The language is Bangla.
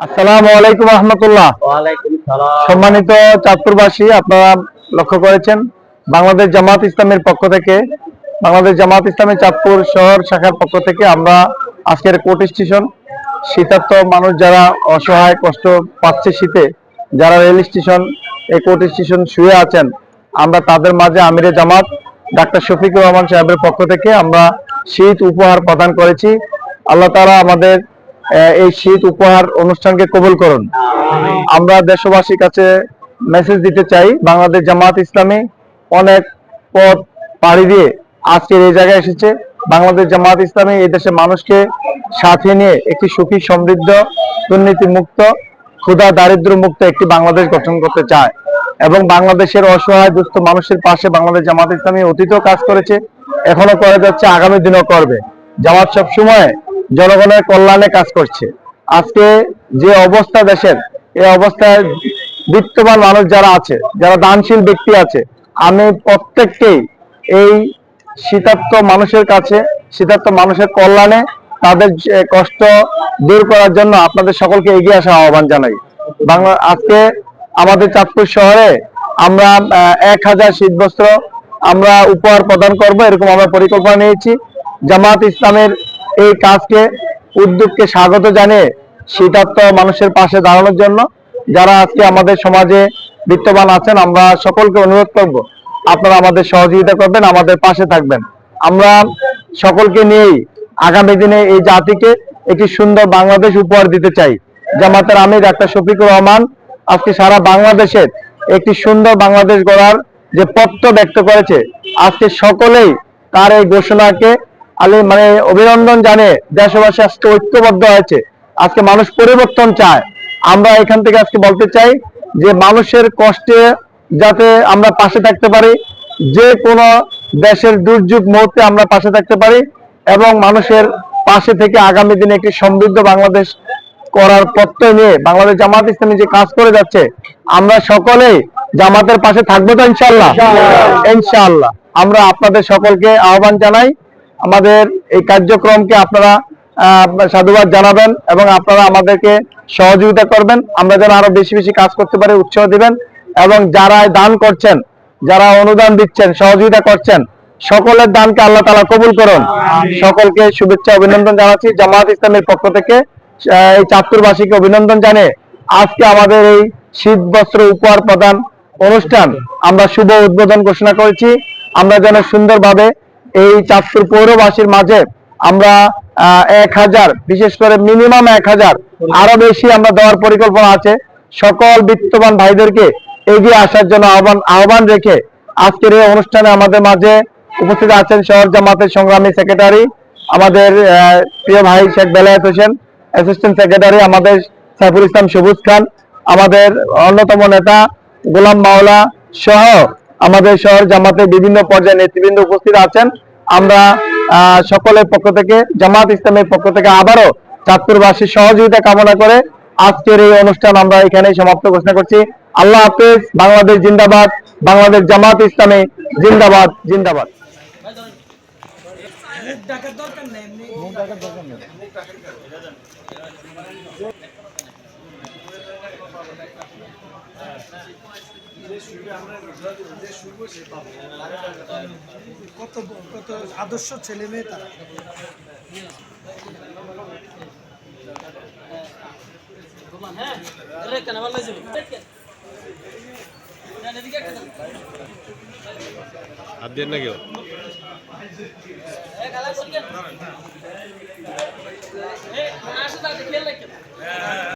আসসালামু আলাইকুম রহমতুল্লাহ। সম্মানিত চাঁদপুরবাসী আপনারা লক্ষ্য করেছেন বাংলাদেশ জামাত ইসলামের পক্ষ থেকে বাংলাদেশ জামাত ইসলামের চাঁদপুর শহর শাখার পক্ষ থেকে আমরা আজকের কোর্ট স্টেশন শীতার্থ মানুষ যারা অসহায় কষ্ট পাচ্ছে শীতে যারা রেল স্টেশন এই কোর্ট স্টেশন শুয়ে আছেন আমরা তাদের মাঝে আমিরে জামাত ডাক্তার শফিকুর রহমান সাহেবের পক্ষ থেকে আমরা শীত উপহার প্রদান করেছি। আল্লাহ তাআলা আমাদের এই শীত উপহার অনুষ্ঠানকে কবুল করুন। আমরা দেশবাসীর কাছে মেসেজ দিতে চাই, বাংলাদেশ জামাত ইসলামী অনেক পথ পাড়ি দিয়ে আজকের এই জায়গায় এসেছে। বাংলাদেশ জামাত ইসলামী এই দেশের মানুষকে সাথে নিয়ে একটি সুখী, সমৃদ্ধ দুর্নীতি মুক্ত ক্ষুধা দারিদ্র মুক্ত একটি বাংলাদেশ গঠন করতে চায়। এবং বাংলাদেশের অসহায়, দুস্থ মানুষের পাশে বাংলাদেশ জামাত ইসলামী অতীতও কাজ করেছে। এখনও করে যাচ্ছে, আগামী দিনও করবে। জামাত সব সময় জনগণের কল্যাণে কাজ করছে। আজকে যে অবস্থা দেশের, এই অবস্থায় বিত্তবান মানুষ যারা আছে, যারা দানশীল ব্যক্তি আছে, আমি প্রত্যেককেই এই শীতার্থ মানুষের কাছে, শীতার্থ মানুষের কল্যাণে তাদের কষ্ট দূর করার জন্য আপনাদের সকলকে এগিয়ে আসা আহ্বান জানাই। বাংলা আজকে আমাদের চাঁদপুর শহরে আমরা এক হাজার শীতবস্ত্র আমরা উপহার প্রদান করব, এরকম আমরা পরিকল্পনা নিয়েছি। জামাত ইসলামের এই কাজকে, উদ্যোগকে স্বাগত জানিয়ে শীতার্থ মানুষের পাশে দাঁড়ানোর জন্য যারা আজকে আমাদের সমাজে বিত্তবান আছেন, আমরা সকলকে অনুরোধ করব, আপনারা আমাদের সহযোগিতা করবেন, আমাদের পাশে থাকবেন। আমরা সকলকে নিয়েই আগামী দিনে এই জাতিকে একটি সুন্দর বাংলাদেশ উপহার দিতে চাই। জামাতের আমি ডাক্তার শফিকুর রহমান, আজকে সারা বাংলাদেশের একটি সুন্দর বাংলাদেশ গড়ার যে পত্র ব্যক্ত করেছে। আজকে সকলেই তার এই ঘোষণাকে আলি মানে অভিনন্দন জানে দেশবাসী আজকে ঐক্যবদ্ধ হয়েছে। আজকে মানুষ পরিবর্তন চায়। আমরা এখান থেকে আজকে বলতে চাই যে মানুষের কষ্টে যাতে আমরা পাশে থাকতে পারি, যে কোনো দেশের দুর্যোগ মুহূর্তে আমরা পাশে থাকতে পারি এবং মানুষের পাশে থেকে আগামী দিনে একটি সমৃদ্ধ বাংলাদেশ করার প্রত্যয় নিয়ে বাংলাদেশ জামাত ইসলামী যে কাজ করে যাচ্ছে আমরা সকলেই জামাতের পাশে থাকব তো ইনশাল্লাহ ইনশাআল্লাহ। আমরা আপনাদের সকলকে আহ্বান জানাই আমাদের এই কার্যক্রমকে আপনারা সাধুবাদ জানাবেন এবং আপনারা আমাদেরকে সহযোগিতা করবেন। আমরা যেন আরও বেশি বেশি কাজ করতে পারি উৎসাহ দিবেন এবং যারা দান করছেন যারা অনুদান দিচ্ছেন সহযোগিতা করছেন সকলের দানকে আল্লাহ তালা কবুল করুন। সকলকে শুভেচ্ছা অভিনন্দন জানাচ্ছি জামাত ইসলামের পক্ষ থেকে। চাঁদপুরবাসীকে অভিনন্দন জানিয়ে আজকে আমাদের এই শীত বস্ত্র উপহার প্রদান অনুষ্ঠান আমরা শুভ উদ্বোধন ঘোষণা করেছি। আমরা যেন সুন্দরভাবে এই চাঁদপুর পৌরবাসীর মাঝে আমরা এক হাজার, বিশেষ করে মিনিমাম এক হাজার, আরও বেশি আমরা দেওয়ার পরিকল্পনা আছে। সকল বিত্তবান ভাইদেরকে এগিয়ে আসার জন্য আহ্বান আহ্বান রেখে আজকের এই অনুষ্ঠানে আমাদের মাঝে উপস্থিত আছেন শহর জামাতের সংগ্রামী সেক্রেটারি, আমাদের প্রিয় ভাই শেখ বেলায়েত হোসেন অ্যাসিস্ট্যান্ট সেক্রেটারি আমাদের সাইফুল ইসলাম সবুজ খান, আমাদের অন্যতম নেতা গোলাম মাওলা সহ আমাদের শহর জামাতের বিভিন্ন পর্যায়ে নেতৃবৃন্দ উপস্থিত আছেন। আমরা সকলের পক্ষ থেকে, জামাত ইসলামের পক্ষ থেকে আবারও চাঁদপুরবাসীর সহযোগিতা কামনা করে আজকের এই অনুষ্ঠান আমরা এখানেই সমাপ্ত ঘোষণা করছি। আল্লাহ হাফেজ, বাংলাদেশ জিন্দাবাদ, বাংলাদেশ জামাত ইসলামী জিন্দাবাদ জিন্দাবাদ। কত কত আদর্শ ছেলে মেয়ে তারা হাত দিয়ে না কেউ? খেয়াল রাখেন